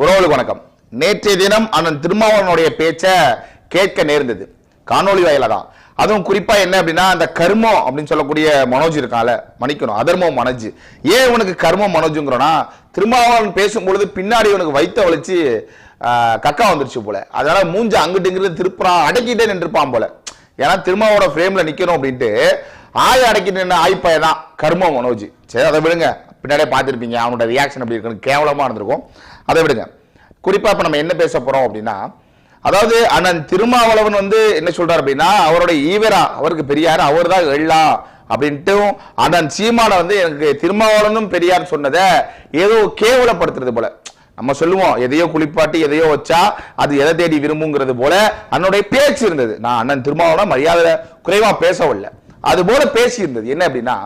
உறவுகளுக்கு வணக்கம். நேற்றைய தினம் அண்ணன் திருமாவளவனுடைய பேச்சை கேட்க நேர்ந்தது. காணொளி வாயில தான். அதுவும் குறிப்பா என்ன அப்படின்னா அந்த கர்மம் அப்படின்னு சொல்லக்கூடிய மனோஜ் இருக்கான்ல மன்னிக்கணும் அதர்மம் மனோஜ். ஏன் உனக்கு கர்மம் மனோஜுங்கிறோன்னா திருமாவளவன் பேசும்பொழுது பின்னாடி உனக்கு வைத்த வலிச்சு கக்கா வந்துருச்சு போல. அதனால மூஞ்ச அங்கிட்டுங்கிறது திருப்புறா அடக்கிட்டே நின்றுப்பான் போல. ஏன்னா திருமாவோட ஃப்ரேம்ல நிக்கணும் அப்படின்ட்டு ஆய அடக்கிட்டு நின்ன ஆய்ப்பாய தான் கர்மம் மனோஜ். சரி அதை விடுங்க. பின்னாடியே பார்த்துருப்பீங்க அவனோட ரியாக்ஷன் அப்படி இருக்குன்னு கேவலமாக இருந்திருக்கும். அதை விடுங்க. குறிப்பா இப்ப நம்ம என்ன பேச போறோம் அப்படின்னா அதாவது அண்ணன் திருமாவளவன் வந்து என்ன சொல்றார் அப்படின்னா அவருடைய ஈவரா அவருக்கு பெரியார் அவர் தான் எல்லாம் அப்படின்ட்டு அண்ணன் சீமான வந்து எனக்கு திருமாவளவனும் பெரியார் சொன்னதை ஏதோ கேவலப்படுத்துறது போல. நம்ம சொல்லுவோம் எதையோ குளிப்பாட்டி எதையோ வச்சா அது எதை தேடி விரும்புங்கிறது போல அன்னுடைய பேச்சு இருந்தது. நான் அண்ணன் திருமாவளவன் மரியாதை குறைவா பேசவில்லை. அது போல பேசி இருந்தது. என்ன அப்படின்னா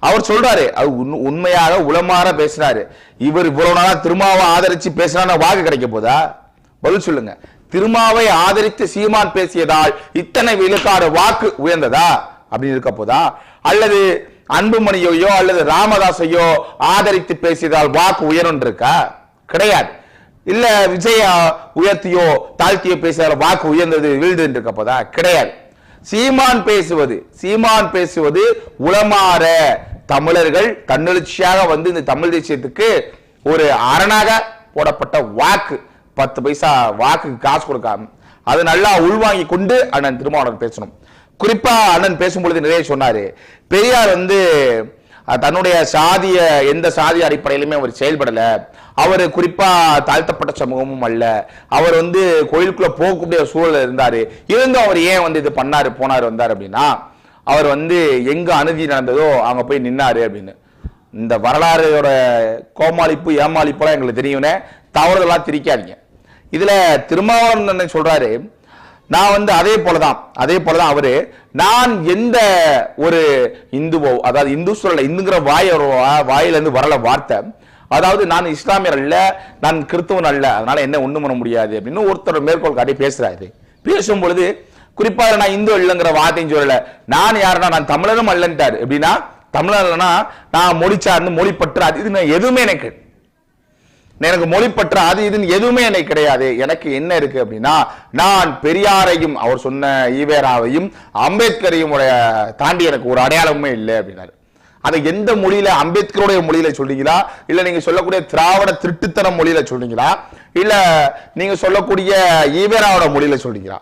அவர் சொல்றாரு அது உண்- உண்மையாக உளமாற பேசுறாரு இவர் இவ்வளவு நாளா திருமாவை ஆதரிச்சு பேசுறான வாக்கு கிடைக்க போதா? பதில் சொல்லுங்க. திருமாவை ஆதரித்து சீமான் பேசியதால் இத்தனை விழுக்காடு வாக்கு உயர்ந்ததா? அப்படின்னு இருக்க போதா? அல்லது அன்புமணியையோ அல்லது ராமதாஸையோ ஆதரித்து பேசியதால் வாக்கு உயரும் இருக்கா? கிடையாது. இல்ல விஜய உயர்த்தியோ தாழ்த்தியோ பேசியதால் வாக்கு உயர்ந்தது வீழ்ந்து இருக்க போதா? கிடையாது. சீமான் பேசுவது சீமான் பேசுவது உளமாற தமிழர்கள் தன்னெழுச்சியாக வந்து இந்த தமிழ் தேசியத்துக்கு ஒரு அரணாக போடப்பட்ட வாக்கு. பத்து பைசா வாக்குக்கு காசு கொடுக்காம. அது நல்லா உள்வாங்கி கொண்டு அண்ணன் திருமாவளவன் பேசணும். குறிப்பா அண்ணன் பேசும்பொழுது நிறைய சொன்னாரு. பெரியார் வந்து தன்னுடைய சாதிய எந்த சாதிய அடிப்படையிலுமே அவர் செயல்படல. அவர் குறிப்பா தாழ்த்தப்பட்ட சமூகமும் அல்ல. அவர் வந்து கோயிலுக்குள்ள போகக்கூடிய சூழல் இருந்தாரு. இருந்தும் அவர் ஏன் வந்து இது பண்ணாரு போனாரு வந்தார் அப்படின்னா அவர் வந்து எங்கே அநீதி நடந்ததோ அங்கே போய் நின்னாரு அப்படின்னு. இந்த வரலாறோட கோமாளிப்பு ஏமாளிப்புலாம் எங்களுக்கு தெரியும்னே தவறுதெல்லாம் திரிக்காதீங்க இதில் திருமாவளவன் சொல்கிறாரு நான் வந்து அதே போலதான் அதே போலதான் அவரு. நான் எந்த ஒரு இந்துவோ அதாவது இந்து சொல்லல இந்துங்கிற வாய வாயிலேருந்து வரல வார்த்தை. அதாவது நான் இஸ்லாமியர் அல்ல நான் கிறிஸ்துவன் அல்ல. அதனால என்ன ஒன்றும் பண்ண முடியாது அப்படின்னு ஒருத்தர் மேற்கோள் காட்டி பேசுறாரு. பேசும் பொழுது குறிப்பாக நான் இந்து இல்லைங்கிற வார்த்தையும் சொல்லல. நான் யாருன்னா நான் தமிழரும் அல்லன்ட்டார். எப்படின்னா தமிழர்னா நான் மொழி சார்ந்து மொழி பற்று அது இது நான் எதுவுமே எனக்கு எனக்கு மொழி பற்று அது இதுன்னு எதுவுமே எனக்கு கிடையாது. எனக்கு என்ன இருக்கு அப்படின்னா நான் பெரியாரையும் அவர் சொன்ன ஈவேராவையும் அம்பேத்கரையும் உடைய தாண்டி எனக்கு ஒரு அடையாளமுமே இல்லை அப்படின்னாரு. அதை எந்த மொழியில அம்பேத்கருடைய மொழியில சொல்றீங்களா? இல்ல நீங்க சொல்லக்கூடிய திராவிட திருட்டுத்தன மொழியில சொல்றீங்களா? இல்ல நீங்க சொல்லக்கூடிய ஈவேராவோட மொழியில சொல்றீங்களா?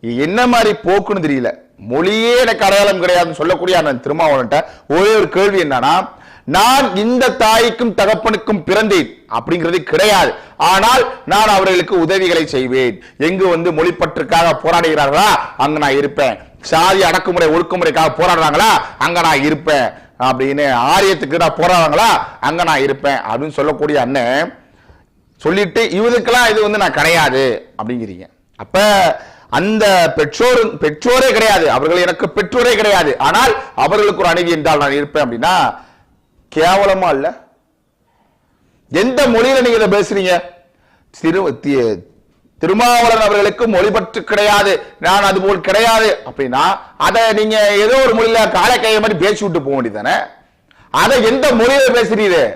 என்ன மாதிரி போக்குன்னு தெரியல. மொழியே எனக்கு அடையாளம் கிடையாதுன்னு சொல்லக்கூடிய அண்ணன் திருமாவளன்ட்ட ஒரே ஒரு கேள்வி என்னன்னா நான் இந்த தாய்க்கும் தகப்பனுக்கும் பிறந்தேன் அப்படிங்கிறது கிடையாது. ஆனால் நான் அவர்களுக்கு உதவிகளை செய்வேன். எங்கு வந்து மொழிப்பற்றுக்காக போராடுகிறார்களா? அங்க நான் இருப்பேன். சாதி அடக்குமுறை ஒடுக்குமுறைக்காக போராடுறாங்களா? அங்க நான் இருப்பேன். அப்படின்னு ஆரியத்துக்கு நான் போராடுறாங்களா? அங்க நான் இருப்பேன் அப்படின்னு சொல்லக்கூடிய அண்ணன் சொல்லிட்டு இவனுக்கெல்லாம் இது வந்து நான் கிடையாது. அப்படிங்கிறீங்க. அப்ப அந்த பெற்றோர் பெற்றோரே கிடையாது. அவர்கள் எனக்கு பெற்றோரே கிடையாது. ஆனால் அவர்களுக்கு ஒரு அநீதி என்றால் நான் இருப்பேன் அப்படின்னா கேவலமா இல்ல? எந்த மொழியில நீங்க இதை பேசுறீங்க? திரு தி- திருமாவளவன் அவர்களுக்கு மொழிபற்று கிடையாது. நான் அது போல் கிடையாது. அப்படின்னா அதை நீங்க ஏதோ ஒரு மொழியில காலக்கைய மாதிரி பேசி விட்டு போக வேண்டியதானே அதை எந்த மொழியில பேசுறீரு?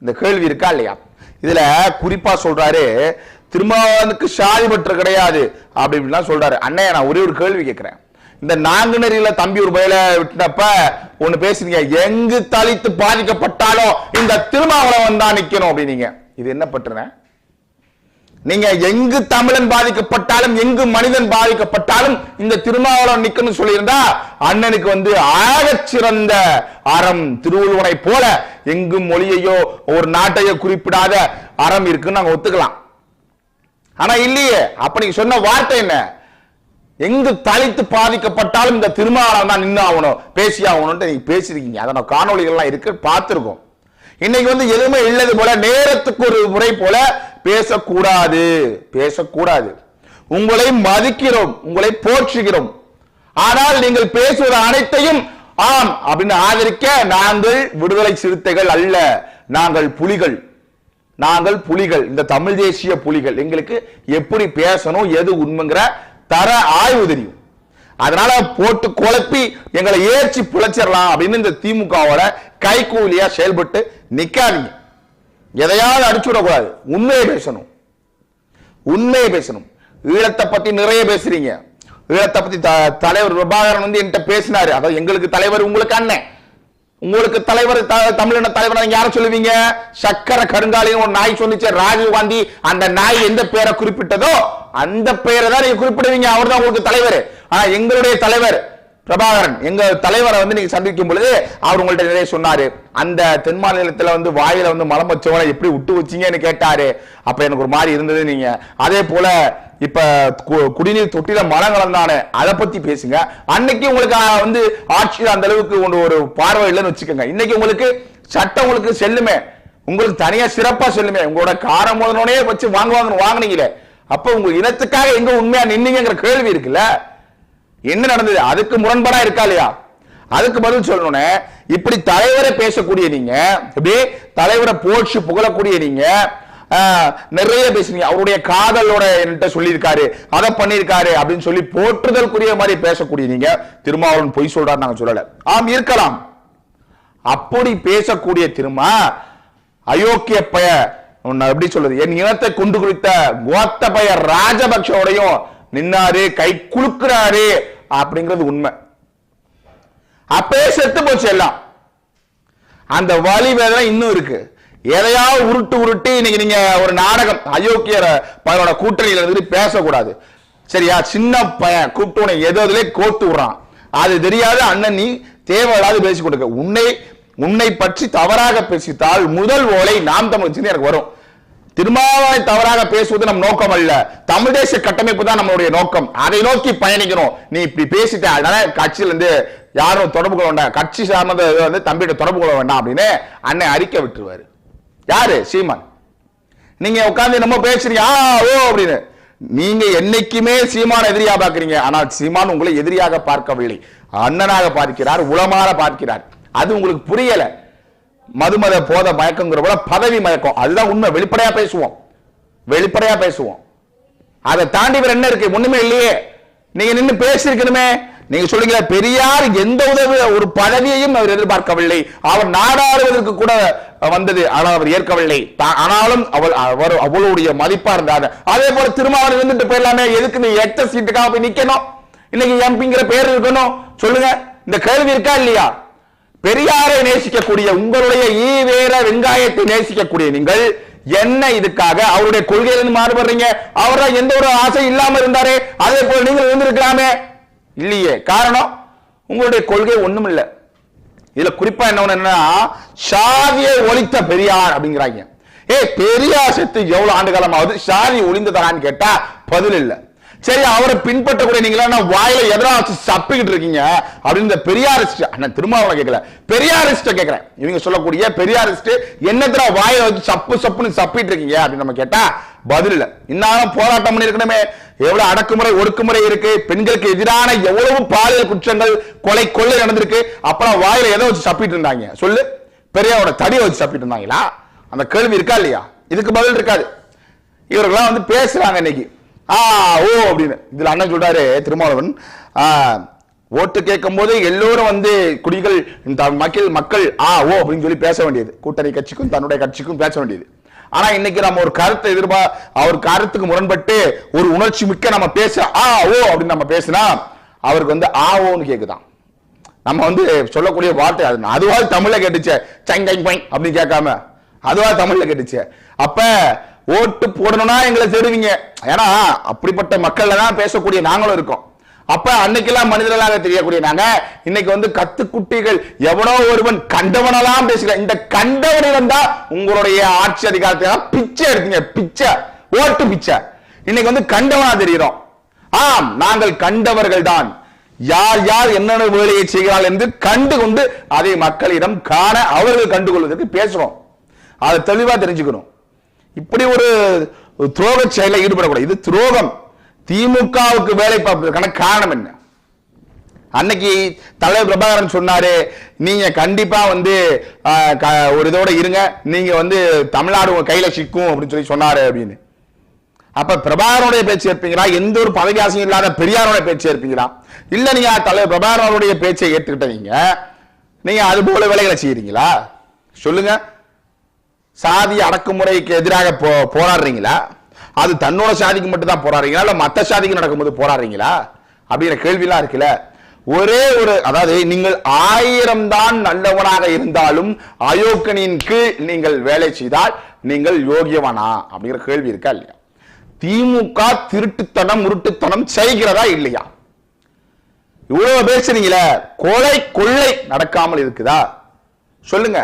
இந்த கேள்வி இருக்கா இல்லையா? இதுல குறிப்பா சொல்றாரு திருமாவளவனுக்கு சாதி பற்று கிடையாது. அப்படி இப்படிலாம் சொல்றாரு. அண்ணே நான் ஒரே ஒரு கேள்வி கேட்கிறேன். இந்த நாங்குநெறியில தம்பி ஒரு பயில விட்டப்ப ஒண்ணு பேசுனீங்க. எங்கு தலித்து பாதிக்கப்பட்டாலும் இந்த திருமாவளவன் தான் நிக்கணும் அப்படின்னீங்க. இது என்ன பற்றுன? நீங்க எங்கு தமிழன் பாதிக்கப்பட்டாலும் எங்கு மனிதன் பாதிக்கப்பட்டாலும் இந்த திருமாவளவன் நிக்கணும்னு சொல்லியிருந்தா அண்ணனுக்கு வந்து ஆகச்சிறந்த அறம் திருவள்ளுவனை போல எங்கும் மொழியையோ ஒரு நாட்டையோ குறிப்பிடாத அறம் இருக்குன்னு நாங்க ஒத்துக்கலாம். ஆனா இல்லையே அப்ப நீங்க சொன்ன வார்த்தை என்ன? எங்கு தலித்து பாதிக்கப்பட்டாலும் இந்த திருமாவளம் தான் நின்று ஆகணும் பேசி ஆகணும்ட்டு நீங்க பேசிருக்கீங்க அதை நான் காணொளிகள்லாம் இருக்கு பார்த்துருக்கோம். இன்னைக்கு வந்து எதுவுமே இல்லது போல நேரத்துக்கு ஒரு முறை போல பேசக்கூடாது. பேசக்கூடாது. உங்களை மதிக்கிறோம் உங்களை போற்றுகிறோம். ஆனால் நீங்கள் பேசுவது அனைத்தையும் ஆம் அப்படின்னு ஆதரிக்க நாங்கள் விடுதலை சிறுத்தைகள் அல்ல நாங்கள் புலிகள். நாங்கள் புலிகள் இந்த தமிழ் தேசிய புலிகள். எங்களுக்கு எப்படி பேசணும் எது உண்மைங்கிற தர ஆய்வு தெரியும். அதனால போட்டு குழப்பி எங்களை ஏற்றி பிழைச்சிடலாம் அப்படின்னு இந்த திமுகவோட கைகூலியா செயல்பட்டு நிக்காதீங்க. எதையாவது அடிச்சு விடக்கூடாது. உண்மையை பேசணும். உண்மையை பேசணும். ஈழத்தை பத்தி நிறைய பேசுறீங்க. ஈழத்தை பத்தி த- தலைவர் பிரபாகரன் வந்து என்கிட்ட பேசினாரு. அதாவது எங்களுக்கு தலைவர் உங்களுக்கு அண்ணன். உங்களுக்கு தலைவர் த- தமிழின தலைவர் நீங்க யார சொல்லுவீங்க? சக்கர கருங்காலின்னு ஒரு நாய் சொன்னிச்சு ராஜீவ் காந்தி. அந்த நாய் எந்த பேரை குறிப்பிட்டதோ அந்த பெயரை தான் நீங்க குறிப்பிடுவீங்க. அவர் தான் உங்களுக்கு தலைவர். ஆனா எங்களுடைய தலைவர் பிரபாகரன் எங்க தலைவரை வந்து நீங்க சந்திக்கும் பொழுது அவர் உங்கள்ட்ட நிறைய சொன்னாரு. அந்த தென் மாநிலத்துல வந்து வாயில வந்து மலம் வச்சவனை எப்படி விட்டு வச்சீங்கன்னு கேட்டாரு. அப்ப எனக்கு ஒரு மாதிரி இருந்தது நீங்க. அதே போல இப்ப கு- குடிநீர் தொட்டில மரம் கலந்தானே அதை பத்தி பேசுங்க. அன்னைக்கு உங்களுக்கு வந்து ஆட்சியில் அந்த அளவுக்கு ஒன்று ஒரு பார்வை இல்லைன்னு வச்சுக்கோங்க. இன்னைக்கு உங்களுக்கு சட்டம் உங்களுக்கு செல்லுமே. உங்களுக்கு தனியா சிறப்பா செல்லுமே. உங்களோட காரம் முதனோடனே வச்சு வாங்குவாங்கன்னு வாங்கினீங்களே. அப்ப உங்க இனத்துக்காக எங்க உண்மையா நின்னீங்கிற கேள்வி இருக்குல்ல? என்ன நடந்தது? அதுக்கு முரண்பாடா இருக்கா இல்லையா? அதுக்கு பதில் சொல்லணும்னே இப்படி தலைவரை பேசக்கூடிய நீங்க இப்படி தலைவரை போற்றி புகழக்கூடிய நீங்க ஆஹ், நிறைய பேசுறீங்க அவருடைய காதலோட என்கிட்ட சொல்லியிருக்காரு அதை பண்ணியிருக்காரு அப்படின்னு சொல்லி போற்றுதல்குரிய மாதிரி பேசக்கூடிய நீங்க திருமாவளவன் பொய் சொல்றாரு நாங்க சொல்லல. ஆம் இருக்கலாம். அப்படி பேசக்கூடிய திருமா அயோக்கிய பய எப்படி சொல்றது என் இனத்தை கொண்டு குறித்த கோத்த பய ராஜபக்ஷோடையும் நின்னாரு கை குலுக்குறாரு அப்படிங்கிறது உண்மை. அப்பவே செத்து போச்சு எல்லாம். அந்த வலி வேதனை இன்னும் இருக்கு. எதையாவது உருட்டு உருட்டி இன்னைக்கு நீங்க ஒரு நாடகம் அயோக்கியர் பையனோட கூட்டணியில இருந்து பேசக்கூடாது. சரியா? சின்ன பையன் கூப்பிட்டு உன்னை எது எதுலயே கோத்து விடுறான். அது தெரியாத அண்ணன் நீ தேவையில்லாத பேசி கொடுக்க. உன்னை உன்னை பற்றி தவறாக பேசித்தால் முதல் ஓலை நாம் தமிழ் எனக்கு வரும். திருமாவளை தவறாக பேசுவது நம் நோக்கம் அல்ல தமிழ் தேசிய கட்டமைப்பு தான் நம்மளுடைய நோக்கம். அதை நோக்கி பயணிக்கணும் நீ இப்படி பேசிட்ட அதனால கட்சியில இருந்து யாரும் தொடர்பு கொள்ள வேண்டாம். கட்சி சார்ந்த வந்து தம்பிகிட்ட தொடர்பு கொள்ள வேண்டாம் அப்படின்னு அண்ணன் அறிக்கை விட்டுருவாரு. யாரு? சீமான். நீங்க உட்காந்து நம்ம பேசுறீங்க. ஆ ஓ அப்படின்னு. நீங்க என்னைக்குமே சீமான எதிரியா பாக்குறீங்க ஆனால் சீமான் உங்களை எதிரியாக பார்க்கவில்லை. அண்ணனாக பார்க்கிறார் உளமாக பார்க்கிறார். அது உங்களுக்கு புரியலை. மதுமத போத மயக்கங்கிற போல பதவி மயக்கம். அதுதான் உண்மை. வெளிப்படையா பேசுவோம். வெளிப்படையா பேசுவோம். அதை தாண்டி வேற என்ன இருக்கு? ஒண்ணுமே இல்லையே. நீங்க நின்னு பேசியிருக்கணுமே. நீங்க சொல்லுங்க பெரியார் எந்த உதவி ஒரு பதவியையும் அவர் எதிர்பார்க்கவில்லை. அவர் நாடாளுவதற்கு கூட வந்தது ஆனால் அவர் ஏற்கவில்லை. ஆனாலும் அவள் அவர் அவளுடைய மதிப்பா இருந்தார். அதே போல திருமாவளவன் இருந்துட்டு போயிடலாமே. எதுக்கு நீ எட்ட சீட்டுக்காக போய் நிக்கணும்? இன்னைக்கு எம்பிங்கிற பேர் இருக்கணும். சொல்லுங்க. இந்த கேள்வி இருக்கா இல்லையா? பெரியாரை நேசிக்கக்கூடிய உங்களுடைய ஈவேர வெங்காயத்தை நேசிக்கக்கூடிய நீங்கள் என்ன இதுக்காக அவருடைய கொள்கையிலிருந்து மாறுபடுறீங்க? அவரா எந்த ஒரு ஆசை இல்லாம இருந்தாரே அதே போல நீங்கள் இருந்திருக்கலாமே. இல்லையே. காரணம் உங்களுடைய கொள்கை ஒண்ணும் இல்ல. இதுல குறிப்பா என்ன என்னன்னா சாதியை ஒழித்த பெரியார் அப்படிங்கிறாங்க. ஏ பெரியார் செத்து எவ்வளவு ஆண்டு காலம் ஆகுது சாதி ஒளிந்ததான்னு கேட்டா பதில் இல்லை. சரி அவரை பின்பற்றக்கூடிய நீங்களா நான் வாயில எதிரா வச்சு சப்பிக்கிட்டு இருக்கீங்க? அப்படின்னு இந்த பெரியாரிஸ்ட் அண்ணன் திருமாவளவன் கேட்கல. பெரியாரிஸ்ட கேட்கிறேன். இவங்க சொல்லக்கூடிய பெரியாரிஸ்ட் என்னத்துல வாயில வச்சு சப்பு சப்புன்னு சப்பிட்டு இருக்கீங்க அப்படின்னு நம்ம கேட்டா பதில் இல்ல. இன்னாலும் போராட்டம் பண்ணி இருக்கணுமே எவ்வளவு அடக்குமுறை ஒடுக்குமுறை இருக்கு. பெண்களுக்கு எதிரான எவ்வளவு பாலியல் குற்றங்கள் கொலை கொள்ளை நடந்திருக்கு. அப்புறம் வாயில எதை வச்சு சப்பிட்டு இருந்தாங்க? சொல்லு. பெரியாரோட தடியை வச்சு சப்பிட்டு இருந்தாங்களா? அந்த கேள்வி இருக்கா இல்லையா? இதுக்கு பதில் இருக்காது. இவர்கள்லாம் வந்து பேசுறாங்க இன்னைக்கு. ஆ ஓ அப்படின்னு. இதுல அண்ணன் சொல்றாரு திருமாவளவன். ஓட்டு கேட்கும் போது எல்லோரும் வந்து குடிகள் இந்த மக்கள் மக்கள் ஆ ஓ அப்படின்னு சொல்லி பேச வேண்டியது. கூட்டணி கட்சிக்கும் தன்னுடைய கட்சிக்கும் பேச வேண்டியது. ஆனா இன்னைக்கு நம்ம ஒரு கருத்தை எதிர்பா அவர் கருத்துக்கு முரண்பட்டு ஒரு உணர்ச்சி மிக்க நம்ம பேச ஆ ஓ அப்படின்னு நம்ம பேசினா அவருக்கு வந்து ஆ ஓன்னு கேக்குதான். நம்ம வந்து சொல்லக்கூடிய வார்த்தை அது. அதுவாது தமிழ்ல கேட்டுச்சு சங் சங் அப்படின்னு கேட்காம. அதுவா தமிழ்ல கேட்டுச்சு. அப்ப ஓட்டு போடணும்னா எங்களை தேடுவீங்க. ஏன்னா அப்படிப்பட்ட மக்கள்ல தான் பேசக்கூடிய நாங்களும் இருக்கோம். அப்ப அன்னைக்கெல்லாம் மனிதர்களாக தெரியக்கூடிய நாங்க இன்னைக்கு வந்து கத்துக்குட்டிகள் எவனோ ஒருவன் கண்டவனெல்லாம் பேசுகிறேன். இந்த கண்டவனிடம் தான் உங்களுடைய ஆட்சி அதிகாரத்தை பிச்சை எடுத்தீங்க பிச்சை ஓட்டு பிச்சை. இன்னைக்கு வந்து கண்டவனா தெரிகிறோம். ஆம் நாங்கள் கண்டவர்கள் தான். யார் யார் என்னென்ன வேலையை செய்கிறார்கள் என்று கண்டு கொண்டு அதை மக்களிடம் காண அவர்கள் கண்டுகொள்வதற்கு பேசுறோம். அதை தெளிவா தெரிஞ்சுக்கணும். இப்படி ஒரு துரோக செயலை ஈடுபடக்கூடாது. இது துரோகம். திமுகவுக்கு வேலை பார்ப்பதற்கான காரணம் என்ன? அன்னைக்கு தலைவர் பிரபாகரன் சொன்னாரு நீங்க கண்டிப்பா வந்து க- ஒரு இதோட இருங்க. நீங்க வந்து தமிழ்நாடு உங்க கையில சிக்கும் அப்படின்னு சொல்லி சொன்னாரு அப்படின்னு. அப்ப பிரபாகரனுடைய பேச்சு ஏற்பீங்களா? எந்த ஒரு பதவி ஆசையும் இல்லாத பெரியாரோட பேச்சு ஏற்பீங்களா? இல்ல நீங்க தலைவர் பிரபாகரனுடைய பேச்சை ஏத்துக்கிட்ட நீங்க நீங்க அது போல வேலைகளை செய்யறீங்களா? சொல்லுங்க. சாதி அடக்குமுறைக்கு எதிராக போ போராடுறீங்களா? அது தன்னோட சாதிக்கு மட்டும் தான் போராடுறீங்களா? இல்ல மத்த சாதிக்கு நடக்கும்போது போராடுறீங்களா? அப்படிங்கிற கேள்விலாம் இருக்குல்ல. ஒரே ஒரு அதாவது நீங்கள் ஆயிரம் தான் நல்லவனாக இருந்தாலும் அயோக்கனின் கீழ் நீங்கள் வேலை செய்தால் நீங்கள் யோகியவனா? அப்படிங்கிற கேள்வி இருக்கா இல்லையா? திமுக திருட்டுத்தனம் முருட்டுத்தனம் செய்கிறதா இல்லையா? இவ்வளவு பேசுறீங்களே கொலை கொள்ளை நடக்காமல் இருக்குதா? சொல்லுங்க.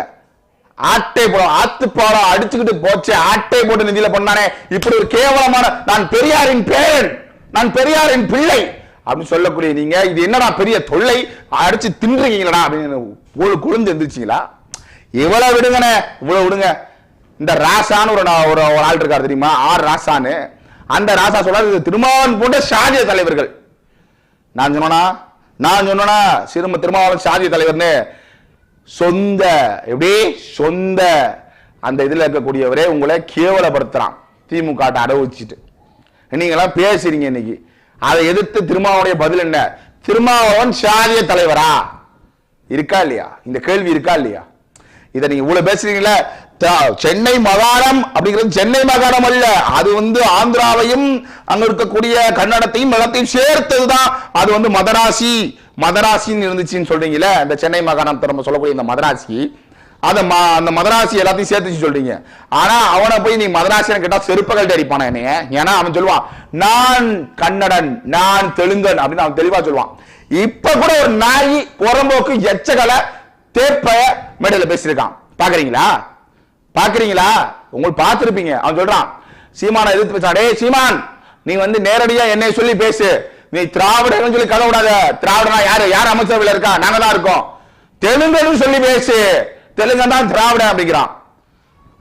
ஆட்டை போடும் ஆத்துப்பாடம் அடிச்சுக்கிட்டு போச்சு. ஆட்டை போட்டு நிதியில பண்ணானே. இப்படி ஒரு கேவலமான நான் பெரியாரின் பேரன் நான் பெரியாரின் பிள்ளை அப்படின்னு சொல்லக்கூடிய நீங்க இது என்னடா பெரிய தொல்லை? அடிச்சு தின்றீங்களா அப்படின்னு ஒரு எந்திரிச்சிங்களா? இவ்வளவு விடுங்கண்ணே இவ்வளவு விடுங்க. இந்த ராசான்னு ஒரு ஒரு ஆள் இருக்காரு தெரியுமா? ஆர் ராசான்னு. அந்த ராசா சொல்றாரு இது திருமாவன் போன்ற சாதிய தலைவர்கள். நான் சொன்னா நான் சொன்னா சிறும திருமாவளவன் சாதிய தலைவர்னு. சொந்த எப்படி? சொந்த. அந்த இதுல இருக்கக்கூடியவரே உங்களை கேவலப்படுத்துகிறான் திமுக அடவுச்சிட்டு வச்சுட்டு. நீங்களாம் பேசுறீங்க இன்னைக்கு. அதை எதிர்த்து திருமாவனுடைய பதில் என்ன? திருமாவளவன் சாதிய தலைவரா? இருக்கா இல்லையா? இந்த கேள்வி இருக்கா இல்லையா? இதை நீங்க இவ்வளவு பேசுறீங்களா சென்னை மாகாணம் அப்படிங்கிறது சென்னை மாகாணம் அல்ல. அது வந்து ஆந்திராவையும் அங்க இருக்கக்கூடிய கன்னடத்தையும் மதத்தையும் சேர்த்ததுதான். அது வந்து மதராசி. மதராசின்னு இருந்துச்சுன்னு சொல்றீங்களே இந்த சென்னை மாகாணம் நம்ம சொல்லக்கூடிய இந்த மதராசி அதை மா அந்த மதராசி எல்லாத்தையும் சேர்த்துச்சு சொல்றீங்க. ஆனா அவனை போய் நீ மதராசின்னு கேட்டா செருப்பகல் அடிப்பான என்னைய? ஏன்னா அவன் சொல்லுவான் நான் கன்னடன் நான் தெலுங்கன் அப்படின்னு அவன் தெளிவா சொல்லுவான். இப்ப கூட ஒரு நாய் புறம்போக்கு எச்சகலை தேப்ப மேடையில பேசியிருக்கான். பாக்குறீங்களா? பாக்குறீங்களா? உங்களுக்கு பார்த்திருப்பீங்க. அவன் சொல்றான் சீமான எதிர்த்து பேசாடே சீமான் நீ வந்து நேரடியா என்னை சொல்லி பேசு. நீ திராவிடன்னு சொல்லி கதை விடாத திராவிடனா யாரு? யார் அமைச்சரவையில் இருக்கா? நாங்க தான் இருக்கோம். தெலுங்குன்னு சொல்லி பேசு. தெலுங்கன் தான் திராவிடன் அப்படிங்கிறான்.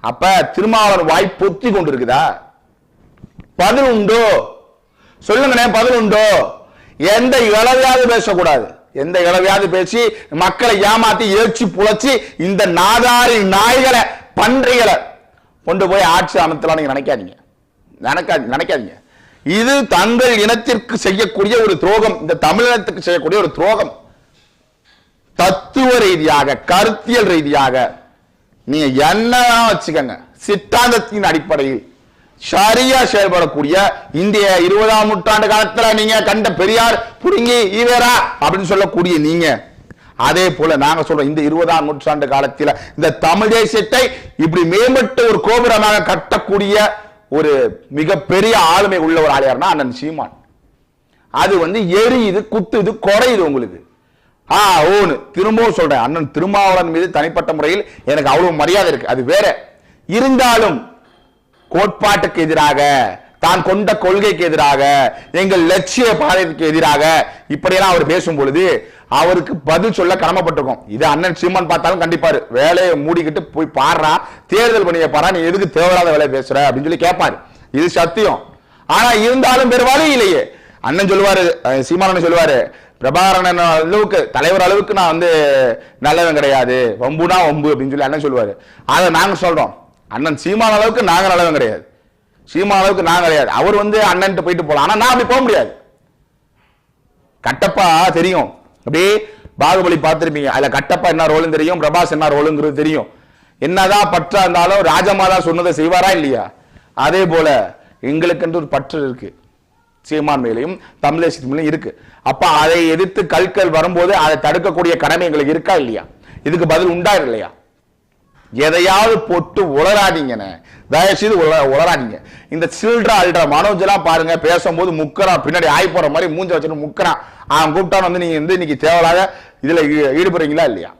அப்ப திருமாவளவன் வாய் பொத்தி கொண்டு இருக்குதா பதில் உண்டோ சொல்லுங்கண்ணே பதில் உண்டோ எந்த இளவையாவது பேசக்கூடாது. எந்த இளவையாவது பேசி மக்களை ஏமாத்தி ஏற்றி புழைச்சி இந்த நாதாரி நாய்களை பன்றிகளை கொண்டு போய் ஆட்சி அமைத்தலாம் நீங்க நினைக்காதீங்க. நினைக்காது நினைக்காதீங்க. இது தங்கள் இனத்திற்கு செய்யக்கூடிய ஒரு துரோகம் இந்த தமிழினத்துக்கு செய்யக்கூடிய ஒரு துரோகம். தத்துவ ரீதியாக கருத்தியல் ரீதியாக நீங்க என்ன வச்சுக்கங்க சித்தாந்தத்தின் அடிப்படையில் சரியா செயல்படக்கூடிய இந்திய இருபதாம் நூற்றாண்டு காலத்துல நீங்க கண்ட பெரியார் புடுங்கி ஈவேரா அப்படின்னு சொல்லக்கூடிய நீங்க. அதே போல நாங்க சொல்றோம் இந்த இருபதாம் நூற்றாண்டு காலத்துல இந்த தமிழ் தேசியத்தை இப்படி மேம்பட்ட ஒரு கோபுரமாக கட்டக்கூடிய ஒரு மிகப்பெரிய ஆளுமை உள்ள ஒரு ஆளியார்னா அண்ணன் சீமான். அது வந்து எரியுது குத்துது குறையுது உங்களுக்கு. ஆ ஓனு திரும்பவும் சொல்றேன் அண்ணன் திருமாவளன் மீது தனிப்பட்ட முறையில் எனக்கு அவ்வளவு மரியாதை இருக்கு. அது வேற. இருந்தாலும் கோட்பாட்டுக்கு எதிராக தான் கொண்ட கொள்கைக்கு எதிராக எங்கள் லட்சிய பாதைக்கு எதிராக இப்படியெல்லாம் அவர் பேசும் பொழுது அவருக்கு பதில் சொல்ல கடமைப்பட்டிருக்கோம். இது அண்ணன் சீமான் பார்த்தாலும் கண்டிப்பாரு. வேலையை மூடிக்கிட்டு போய் பாடுறா தேர்தல் பண்ணிய பாரா நீ எதுக்கு தேவையில்லாத வேலையை பேசுற அப்படின்னு சொல்லி கேட்பாரு. இது சத்தியம். ஆனா இருந்தாலும் வேற இல்லையே. அண்ணன் சொல்லுவாரு சீமானன் சொல்லுவாரு பிரபாகரன் அளவுக்கு தலைவர் அளவுக்கு நான் வந்து நல்லவன் கிடையாது. வம்புனா வம்பு அப்படின்னு சொல்லி அண்ணன் சொல்லுவாரு. அதை நாங்க சொல்றோம். அண்ணன் சீமான அளவுக்கு நாங்க நல்லவன் கிடையாது. சீமான அளவுக்கு நான் கிடையாது. அவர் வந்து அண்ணன் போயிட்டு போகலாம். ஆனா நான் அப்படி போக முடியாது. கட்டப்பா தெரியும். அப்படியே பாகுபலி பார்த்திருப்பீங்க. அதில் கட்டப்பா என்ன ரோலும் தெரியும் பிரபாஸ் என்ன ரோலுங்கிறது தெரியும். என்னதான் பற்றா இருந்தாலும் ராஜமாதா சொன்னதை செய்வாரா இல்லையா? அதே போல எங்களுக்கென்று ஒரு பற்று இருக்கு. சீமான் மேலையும் தமிழேசத்தின் மேலையும் இருக்கு. அப்ப அதை எதிர்த்து கல்கல் வரும்போது அதை தடுக்கக்கூடிய கடமை எங்களுக்கு இருக்கா இல்லையா? இதுக்கு பதில் உண்டா இல்லையா? எதையாவது போட்டு உளராடிங்கண்ணே தயவு செய்து உள- உளராடிங்க இந்த சில்ட்ரா அல்ட்ரா மனோஜெல்லாம் பாருங்க பேசும்போது முக்கறான் பின்னாடி ஆய் போற மாதிரி மூஞ்ச வச்சுட்டு முக்கறான் அவன் கூப்பிட்டான் வந்து நீங்க வந்து இன்னைக்கு தேவையில்லாத இதுல ஈடுபடுறீங்களா இல்லையா?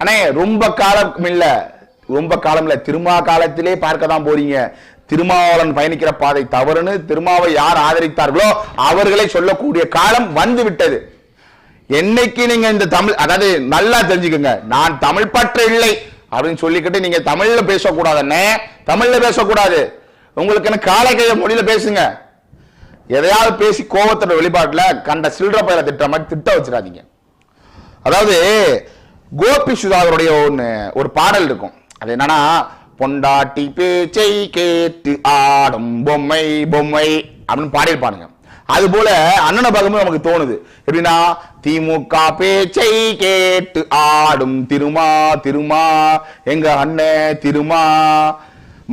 அண்ணே ரொம்ப காலம் இல்லை ரொம்ப காலம் இல்லை. திருமா காலத்திலே பார்க்க தான் போறீங்க. திருமாவளன் பயணிக்கிற பாதை தவறுன்னு திருமாவை யார் ஆதரித்தார்களோ அவர்களை சொல்லக்கூடிய காலம் வந்து விட்டது என்னைக்கு நீங்க இந்த தமிழ் அதாவது நல்லா தெரிஞ்சுக்கோங்க. நான் தமிழ் பற்ற இல்லை. அப்படின்னு சொல்லிக்கிட்டு நீங்க தமிழ்ல பேசக்கூடாதுன்னே தமிழ்ல பேசக்கூடாது. உங்களுக்கு என்ன காலைக்கைய மொழியில பேசுங்க. எதையாவது பேசி கோவத்தோட வெளிப்பாட்டில் கண்ட சில்லற பயில திட்டுற மாதிரி திட்ட வச்சிடாதீங்க. அதாவது கோபி சுதாகருடைய ஒன்று ஒரு பாடல் இருக்கும். அது என்னன்னா பொண்டாட்டி பேச்சை கேட்டு ஆடும் பொம்மை பொம்மை அப்படின்னு பாடியிருப்பானுங்க. அது போல அண்ணனை பார்க்கும்போது நமக்கு தோணுது. எப்படின்னா திமுக பேச்சை கேட்டு ஆடும் திருமா திருமா எங்க அண்ணன் திருமா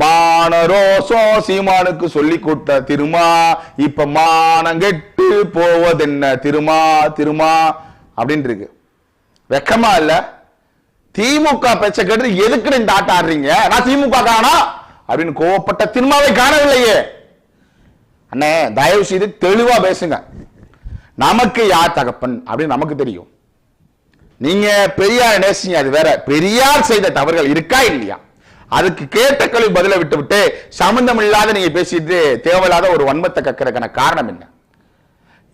மானரோசோ சீமானுக்கு சொல்லி கொடுத்த திருமா இப்ப மானங்கெட்டு போவதென்ன திருமா திருமா அப்படின்னு இருக்கு. வெக்கமா இல்ல. திமுக பேச்ச கேட்டு எதுக்கு நீங்க ஆட்டாடுறீங்க ஆடுறீங்க? நான் திமுக காணா அப்படின்னு கோவப்பட்ட திருமாவை காணவில்லையே. அண்ணே தயவு செய்து தெளிவா பேசுங்க. நமக்கு யார் தகப்பன் அப்படின்னு நமக்கு தெரியும். நீங்க பெரியார் நேசிங்க அது வேற. பெரியார் செய்த தவறுகள் இருக்கா இல்லையா? அதுக்கு கேட்ட கல்வி பதில விட்டு விட்டு சம்பந்தம் இல்லாத நீங்க பேசிட்டு தேவையில்லாத ஒரு வன்மத்தை கக்கிறதுக்கான காரணம் என்ன?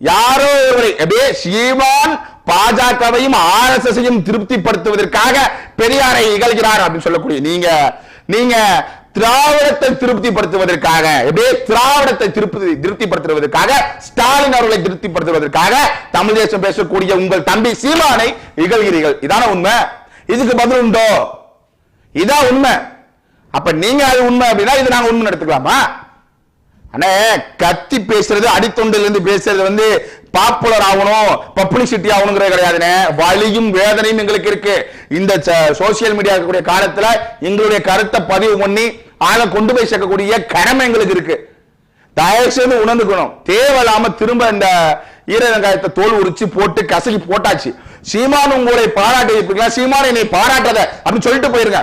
யாரோ ஒருவரை அப்படியே சீமான் பாஜகவையும் ஆர்எஸ்எஸையும் திருப்திப்படுத்துவதற்காக பெரியாரை இகழ்கிறார் அப்படின்னு சொல்லக்கூடிய நீங்க நீங்க திராவிடத்தை திருப்திப்படுத்துவதற்காக எப்படியே திராவிடத்தை திருப்தி திருப்திப்படுத்துவதற்காக ஸ்டாலின் அவர்களை திருப்திப்படுத்துவதற்காக தமிழ் தேசம் பேசக்கூடிய உங்கள் தம்பி சீமானை இகழ்கிறீர்கள். இதான உண்மை? இதுக்கு பதில் உண்டோ? இதான் உண்மை. அப்ப நீங்க அது உண்மை அப்படின்னா இது நாங்க உண்மை எடுத்துக்கலாமா? அண்ணே கத்தி பேசுறது அடித்தொண்டில இருந்து பேசுறது வந்து பாப்புலர் ஆகணும் பப்ளிசிட்டி ஆகணுங்கிறது கிடையாதுண்ணே. வலியும் வேதனையும் எங்களுக்கு இருக்கு. இந்த சோசியல் மீடியா இருக்கக்கூடிய காலத்துல எங்களுடைய கருத்தை பதிவு பண்ணி ஆக கொண்டு போய் சேர்க்கக்கூடிய கடமை எங்களுக்கு இருக்கு. தயவு செய்து உணர்ந்துக்கணும். தேவையில்லாம திரும்ப இந்த ஈரவெங்காயத்தை தோல் உரிச்சு போட்டு கசக்கி போட்டாச்சு. சீமான் உங்களை பாராட்டி இருப்பீங்களா சீமான் என்னை பாராட்டாத அப்படின்னு சொல்லிட்டு போயிருங்க.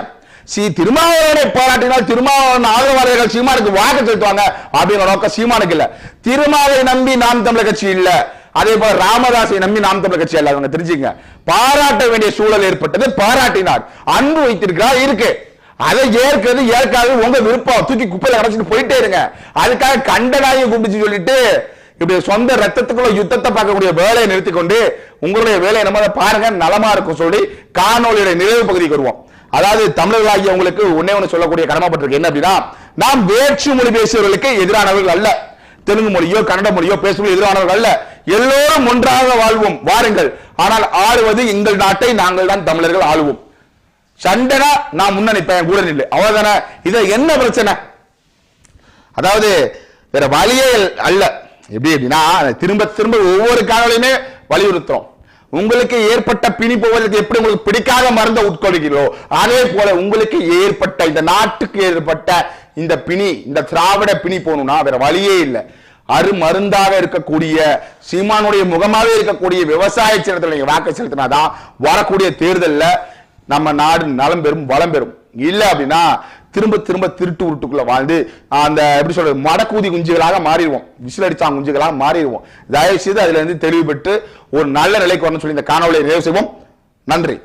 சி திருமாவளவனை பாராட்டினால் திருமாவளவன் ஆதரவாளர்கள் சீமானுக்கு வாக்கு செலுத்துவாங்க அப்படிங்கிற நோக்கம் சீமானுக்கு இல்ல. திருமாவை நம்பி நாம் தமிழர் கட்சி இல்ல. அதே போல ராமதாசை நம்பி நாம் தமிழர் கட்சி அல்ல. அவங்க தெரிஞ்சுங்க பாராட்ட வேண்டிய சூழல் ஏற்பட்டது. பாராட்டினார். அன்பு வைத்திருக்கிறார். இருக்கு. அதை ஏற்கிறது ஏற்காது உங்க விருப்பம். தூக்கி குப்பையில அடைச்சிட்டு போயிட்டே இருங்க. அதுக்காக கண்டனாயை கும்பிச்சு சொல்லிட்டு இப்படி சொந்த ரத்தத்துக்குள்ள யுத்தத்தை பார்க்கக்கூடிய வேலையை நிறுத்தி கொண்டு உங்களுடைய வேலையை நம்ம பாருங்க. நலமா இருக்கும் சொல்லி காணொலியுடைய நிறைவு பகுதிக்கு வருவோம். அதாவது தமிழர்களாகிய உங்களுக்கு ஒன்னே ஒன்று சொல்லக்கூடிய கடமைப்பட்டிருக்கு. என்ன அப்படின்னா நாம் வேற்று மொழி பேசியவர்களுக்கு எதிரானவர்கள் அல்ல. தெலுங்கு மொழியோ கன்னட மொழியோ பேசுவது எதிரானவர்கள் அல்ல. எல்லோரும் ஒன்றாக வாழ்வோம். வாருங்கள். ஆனால் ஆளுவது எங்கள் நாட்டை நாங்கள் தான் தமிழர்கள் ஆளுவோம். சண்டனா நான் முன்னணிப்பேன் கூட நில்லு. அவ்வளவுதானே? இது என்ன பிரச்சனை? அதாவது வேற வழியே அல்ல. எப்படி அப்படின்னா திரும்ப திரும்ப ஒவ்வொரு காலையுமே வலியுறுத்துறோம். உங்களுக்கு ஏற்பட்ட பிணி போவதற்கு எப்படி உங்களுக்கு பிடிக்காத மருந்தை உட்கொள்கிறீர்களோ அதே போல உங்களுக்கு ஏற்பட்ட இந்த நாட்டுக்கு ஏற்பட்ட இந்த பிணி இந்த திராவிட பிணி போகணும்னா வேற வழியே இல்லை. அரு மருந்தாக இருக்கக்கூடிய சீமானுடைய முகமாகவே இருக்கக்கூடிய விவசாய சின்னத்தில் நீங்க வாக்கு செலுத்தினாதான் வரக்கூடிய தேர்தலில் நம்ம நாடு நலம் பெறும் வளம் பெறும். இல்லை அப்படின்னா திரும்ப திரும்ப திருட்டு உருட்டுக்குள்ள வாழ்ந்து அந்த எப்படி சொல்றது மடக்கூதி குஞ்சுகளாக மாறிடுவோம். விசில் அடிச்சா குஞ்சுகளாக மாறிடுவோம். தயவு செய்து அதுல இருந்து தெளிவு ஒரு நல்ல நிலைக்கு வரணும்னு சொல்லி இந்த காணொலியை நிறைவு செய்வோம். நன்றி.